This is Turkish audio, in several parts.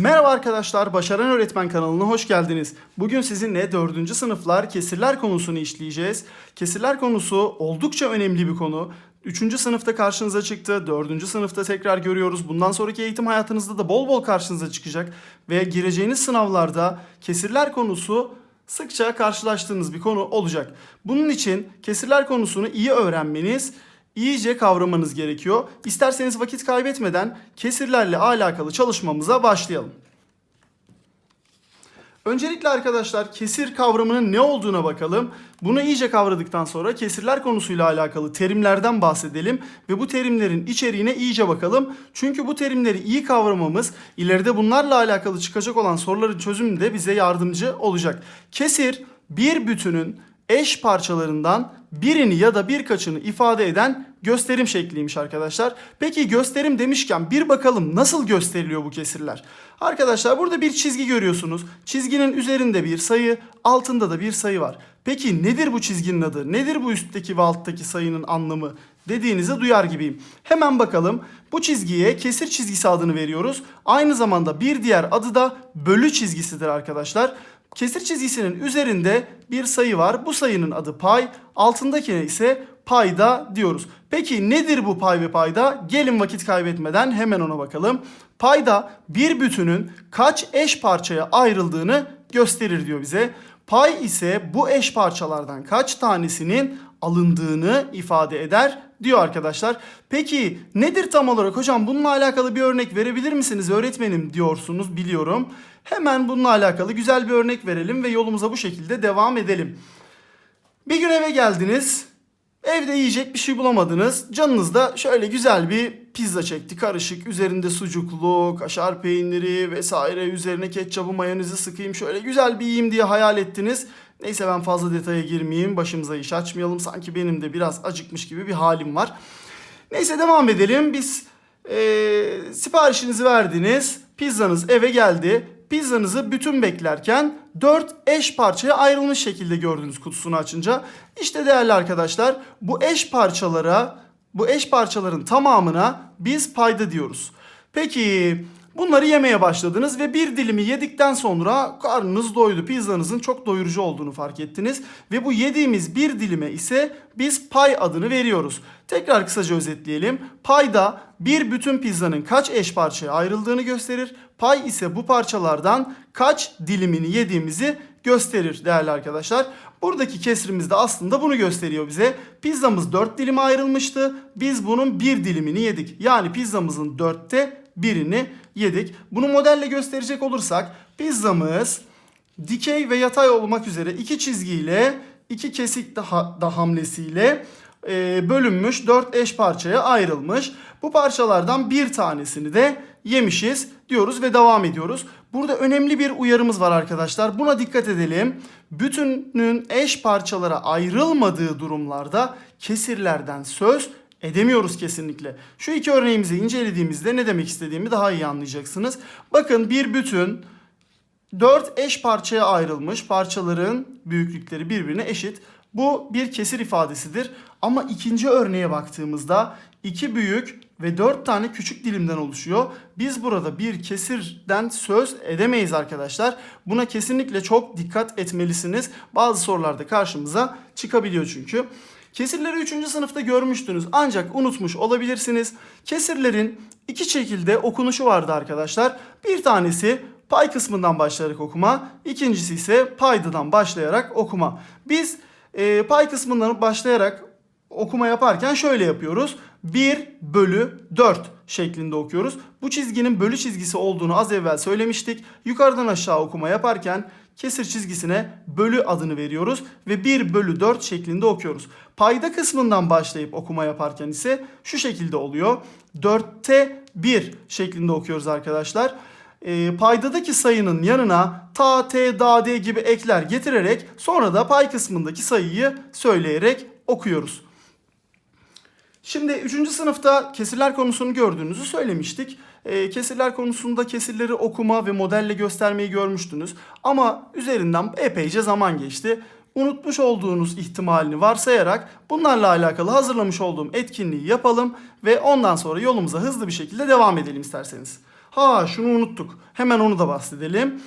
Merhaba arkadaşlar, Başaran Öğretmen kanalına hoş geldiniz. Bugün sizinle 4. sınıflar kesirler konusunu işleyeceğiz. Kesirler konusu oldukça önemli bir konu. 3. sınıfta karşınıza çıktı, 4. sınıfta tekrar görüyoruz. Bundan sonraki eğitim hayatınızda da bol bol karşınıza çıkacak. Ve gireceğiniz sınavlarda kesirler konusu sıkça karşılaştığınız bir konu olacak. Bunun için kesirler konusunu iyi öğrenmeniz, iyice kavramanız gerekiyor. İsterseniz vakit kaybetmeden kesirlerle alakalı çalışmamıza başlayalım. Öncelikle arkadaşlar kesir kavramının ne olduğuna bakalım. Bunu iyice kavradıktan sonra kesirler konusuyla alakalı terimlerden bahsedelim ve bu terimlerin içeriğine iyice bakalım. Çünkü bu terimleri iyi kavramamız ileride bunlarla alakalı çıkacak olan soruların çözümünde bize yardımcı olacak. Kesir bir bütünün eş parçalarından birini ya da birkaçını ifade eden gösterim şekliymiş arkadaşlar. Peki gösterim demişken bir bakalım nasıl gösteriliyor bu kesirler? Arkadaşlar burada bir çizgi görüyorsunuz. Çizginin üzerinde bir sayı, altında da bir sayı var. Peki nedir bu çizginin adı? Nedir bu üstteki ve alttaki sayının anlamı? Dediğinizi duyar gibiyim. Hemen bakalım. Bu çizgiye kesir çizgisi adını veriyoruz. Aynı zamanda bir diğer adı da bölü çizgisidir arkadaşlar. Kesir çizgisinin üzerinde bir sayı var. Bu sayının adı pay. Altındakine ise payda diyoruz. Peki nedir bu pay ve payda? Gelin vakit kaybetmeden hemen ona bakalım. Payda bir bütünün kaç eş parçaya ayrıldığını gösterir diyor bize. Pay ise bu eş parçalardan kaç tanesinin alındığını ifade eder diyor arkadaşlar. Peki nedir tam olarak hocam bununla alakalı bir örnek verebilir misiniz öğretmenim diyorsunuz biliyorum. Hemen bununla alakalı güzel bir örnek verelim ve yolumuza bu şekilde devam edelim. Bir gün eve geldiniz. Evde yiyecek bir şey bulamadınız. Canınız da şöyle güzel bir pizza çekti. Karışık. Üzerinde sucuklu, kaşar peyniri vesaire. Üzerine ketçabı, mayonezi sıkayım. Şöyle güzel bir yiyeyim diye hayal ettiniz. Neyse ben fazla detaya girmeyeyim. Başımıza iş açmayalım. Sanki benim de biraz acıkmış gibi bir halim var. Neyse devam edelim. Biz eee, siparişinizi verdiniz. Pizzanız eve geldi. Pizzanızı bütün beklerken 4 eş parçaya ayrılmış şekilde gördünüz kutusunu açınca. İşte değerli arkadaşlar bu eş parçalara bu eş parçaların tamamına biz payda diyoruz. Peki bunları yemeye başladınız ve bir dilimi yedikten sonra karnınız doydu. Pizzanızın çok doyurucu olduğunu fark ettiniz ve bu yediğimiz bir dilime ise biz pay adını veriyoruz. Tekrar kısaca özetleyelim. Payda bir bütün pizzanın kaç eş parçaya ayrıldığını gösterir. Pay ise bu parçalardan kaç dilimini yediğimizi gösterir değerli arkadaşlar. Buradaki kesrimiz de aslında bunu gösteriyor bize. Pizzamız 4 dilime ayrılmıştı. Biz bunun bir dilimini yedik. Yani pizzamızın 4'te birini yedik. Bunu modelle gösterecek olursak pizzamız dikey ve yatay olmak üzere iki çizgiyle iki kesik daha da hamlesiyle e, bölünmüş 4 eş parçaya ayrılmış. Bu parçalardan bir tanesini de yemişiz diyoruz ve devam ediyoruz. Burada önemli bir uyarımız var arkadaşlar. Buna dikkat edelim. Bütünün eş parçalara ayrılmadığı durumlarda kesirlerden söz edemiyoruz kesinlikle. Şu iki örneğimizi incelediğimizde ne demek istediğimi daha iyi anlayacaksınız. Bakın bir bütün 4 eş parçaya ayrılmış parçaların büyüklükleri birbirine eşit. Bu bir kesir ifadesidir. Ama ikinci örneğe baktığımızda iki büyük ve 4 tane küçük dilimden oluşuyor. Biz burada bir kesirden söz edemeyiz arkadaşlar. Buna kesinlikle çok dikkat etmelisiniz. Bazı sorularda karşımıza çıkabiliyor çünkü. Kesirleri 3. sınıfta görmüştünüz ancak unutmuş olabilirsiniz. Kesirlerin iki şekilde okunuşu vardı arkadaşlar. Bir tanesi pay kısmından başlayarak okuma, ikincisi ise paydadan başlayarak okuma. Biz e, pay kısmından başlayarak okuma yaparken şöyle yapıyoruz. 1 bölü 4 şeklinde okuyoruz. Bu çizginin bölü çizgisi olduğunu az evvel söylemiştik. Yukarıdan aşağı okuma yaparken kesir çizgisine bölü adını veriyoruz ve 1 bölü 4 şeklinde okuyoruz. Payda kısmından başlayıp okuma yaparken ise şu şekilde oluyor. 4'te 1 şeklinde okuyoruz arkadaşlar. E, paydadaki sayının yanına ta, t, da, d gibi ekler getirerek sonra da pay kısmındaki sayıyı söyleyerek okuyoruz. Şimdi 3. sınıfta kesirler konusunu gördüğünüzü söylemiştik. E, kesirler konusunda kesirleri okuma ve modelle göstermeyi görmüştünüz. Ama üzerinden epeyce zaman geçti. Unutmuş olduğunuz ihtimalini varsayarak bunlarla alakalı hazırlamış olduğum etkinliği yapalım ve ondan sonra yolumuza hızlı bir şekilde devam edelim isterseniz. Ha şunu unuttuk. Hemen onu da bahsedelim.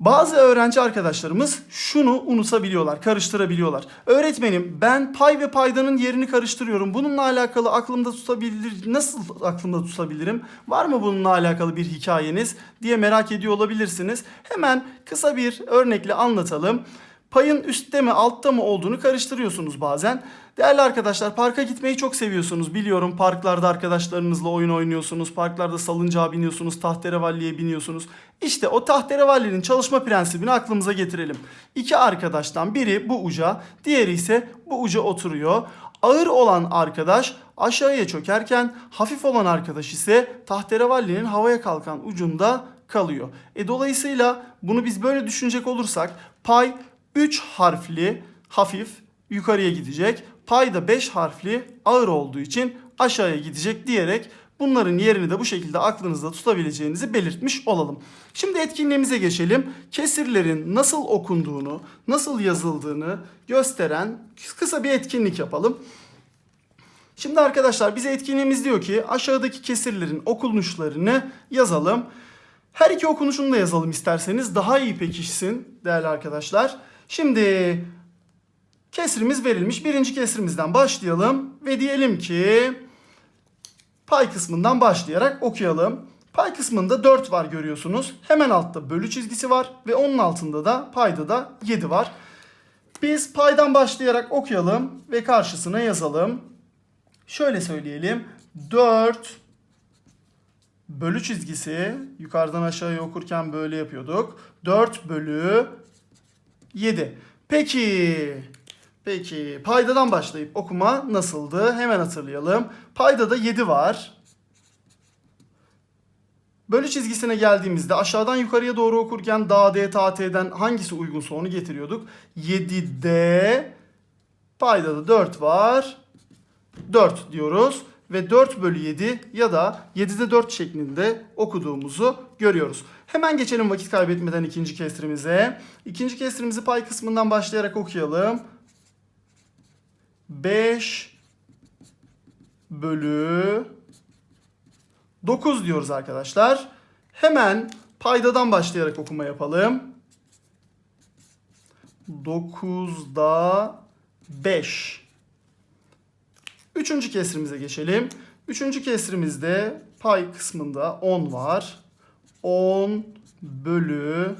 Bazı öğrenci arkadaşlarımız şunu unutabiliyorlar, karıştırabiliyorlar. Öğretmenim ben pay ve paydanın yerini karıştırıyorum. Bununla alakalı aklımda tutabilir, nasıl aklımda tutabilirim? Var mı bununla alakalı bir hikayeniz diye merak ediyor olabilirsiniz. Hemen kısa bir örnekle anlatalım. Payın üstte mi altta mı olduğunu karıştırıyorsunuz bazen. Değerli arkadaşlar parka gitmeyi çok seviyorsunuz. Biliyorum parklarda arkadaşlarınızla oyun oynuyorsunuz. Parklarda salıncağa biniyorsunuz. Tahterevalliye biniyorsunuz. İşte o tahterevallinin çalışma prensibini aklımıza getirelim. İki arkadaştan biri bu uca, diğeri ise bu uca oturuyor. Ağır olan arkadaş aşağıya çökerken hafif olan arkadaş ise tahterevallinin havaya kalkan ucunda kalıyor. E dolayısıyla bunu biz böyle düşünecek olursak pay 3 harfli hafif yukarıya gidecek. Pay da 5 harfli ağır olduğu için aşağıya gidecek diyerek bunların yerini de bu şekilde aklınızda tutabileceğinizi belirtmiş olalım. Şimdi etkinliğimize geçelim. Kesirlerin nasıl okunduğunu, nasıl yazıldığını gösteren kısa bir etkinlik yapalım. Şimdi arkadaşlar bize etkinliğimiz diyor ki aşağıdaki kesirlerin okunuşlarını yazalım. Her iki okunuşunu da yazalım isterseniz daha iyi pekişsin değerli arkadaşlar. Şimdi kesrimiz verilmiş. Birinci kesrimizden başlayalım ve diyelim ki pay kısmından başlayarak okuyalım. Pay kısmında 4 var görüyorsunuz. Hemen altta bölü çizgisi var ve onun altında da payda da 7 var. Biz paydan başlayarak okuyalım ve karşısına yazalım. Şöyle söyleyelim. 4 bölü çizgisi yukarıdan aşağıya okurken böyle yapıyorduk. 4 bölü 7. Peki. Peki paydadan başlayıp okuma nasıldı? Hemen hatırlayalım. Paydada 7 var. Bölü çizgisine geldiğimizde aşağıdan yukarıya doğru okurken da, d, ta, t'den hangisi uygunsa onu getiriyorduk. 7'de paydada 4 var. 4 diyoruz ve 4 bölü 7 ya da 7'de 4 şeklinde okuduğumuzu görüyoruz. Hemen geçelim vakit kaybetmeden ikinci kesrimize. İkinci kesrimizi pay kısmından başlayarak okuyalım. 5 bölü 9 diyoruz arkadaşlar. Hemen paydadan başlayarak okuma yapalım. 9'da 5. Üçüncü kesrimize geçelim. Üçüncü kesrimizde pay kısmında 10 var. 10 bölü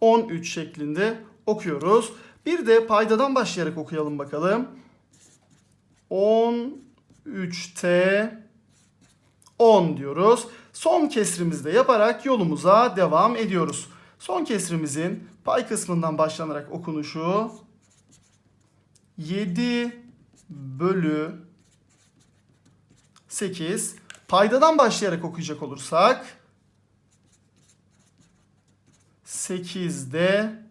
13 şeklinde okuyoruz. Bir de paydadan başlayarak okuyalım bakalım. 13'te 10 diyoruz. Son kesrimizde yaparak yolumuza devam ediyoruz. Son kesrimizin pay kısmından başlanarak okunuşu 7 bölü 8. Paydadan başlayarak okuyacak olursak 8'de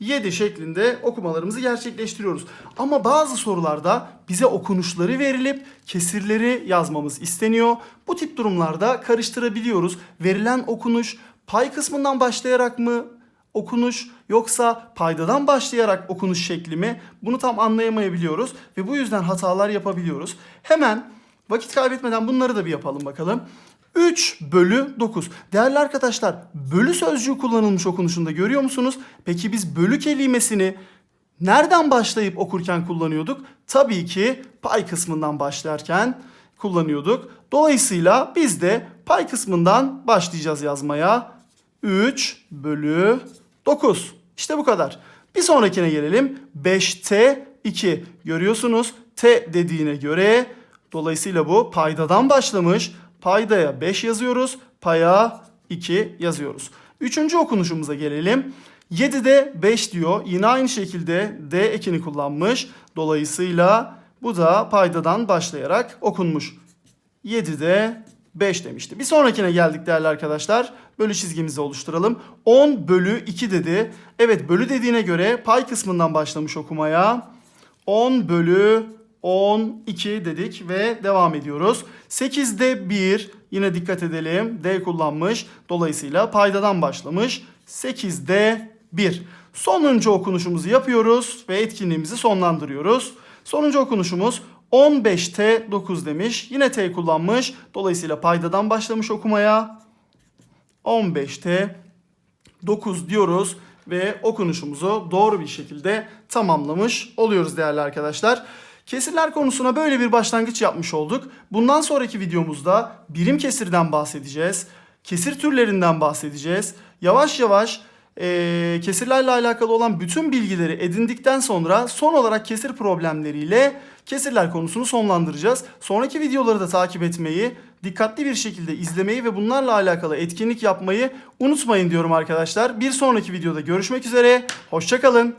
7 şeklinde okumalarımızı gerçekleştiriyoruz. Ama bazı sorularda bize okunuşları verilip kesirleri yazmamız isteniyor. Bu tip durumlarda karıştırabiliyoruz. Verilen okunuş pay kısmından başlayarak mı okunuş yoksa paydadan başlayarak okunuş şekli mi? Bunu tam anlayamayabiliyoruz ve bu yüzden hatalar yapabiliyoruz. Hemen vakit kaybetmeden bunları da bir yapalım bakalım. 3 bölü 9. Değerli arkadaşlar bölü sözcüğü kullanılmış okunuşunda görüyor musunuz? Peki biz bölü kelimesini nereden başlayıp okurken kullanıyorduk? Tabii ki pay kısmından başlarken kullanıyorduk. Dolayısıyla biz de pay kısmından başlayacağız yazmaya. 3 bölü 9. İşte bu kadar. Bir sonrakine gelelim. 5T 2. Görüyorsunuz T dediğine göre dolayısıyla bu paydadan başlamış. Paydaya 5 yazıyoruz. Paya 2 yazıyoruz. Üçüncü okunuşumuza gelelim. 7'de 5 diyor. Yine aynı şekilde D ekini kullanmış. Dolayısıyla bu da paydadan başlayarak okunmuş. 7'de 5 demişti. Bir sonrakine geldik değerli arkadaşlar. Bölü çizgimizi oluşturalım. 10 bölü 2 dedi. Evet bölü dediğine göre pay kısmından başlamış okumaya. 10 bölü 12 dedik ve devam ediyoruz. 8'de 1 yine dikkat edelim. D kullanmış. Dolayısıyla paydadan başlamış. 8'de 1. Sonuncu okunuşumuzu yapıyoruz ve etkinliğimizi sonlandırıyoruz. Sonuncu okunuşumuz 15t 9 demiş. Yine t kullanmış. Dolayısıyla paydadan başlamış okumaya. 15t 9 diyoruz ve okunuşumuzu doğru bir şekilde tamamlamış oluyoruz değerli arkadaşlar. Kesirler konusuna böyle bir başlangıç yapmış olduk. Bundan sonraki videomuzda birim kesirden bahsedeceğiz. Kesir türlerinden bahsedeceğiz. Yavaş yavaş eee, kesirlerle alakalı olan bütün bilgileri edindikten sonra son olarak kesir problemleriyle kesirler konusunu sonlandıracağız. Sonraki videoları da takip etmeyi, dikkatli bir şekilde izlemeyi ve bunlarla alakalı etkinlik yapmayı unutmayın diyorum arkadaşlar. Bir sonraki videoda görüşmek üzere. Hoşçakalın.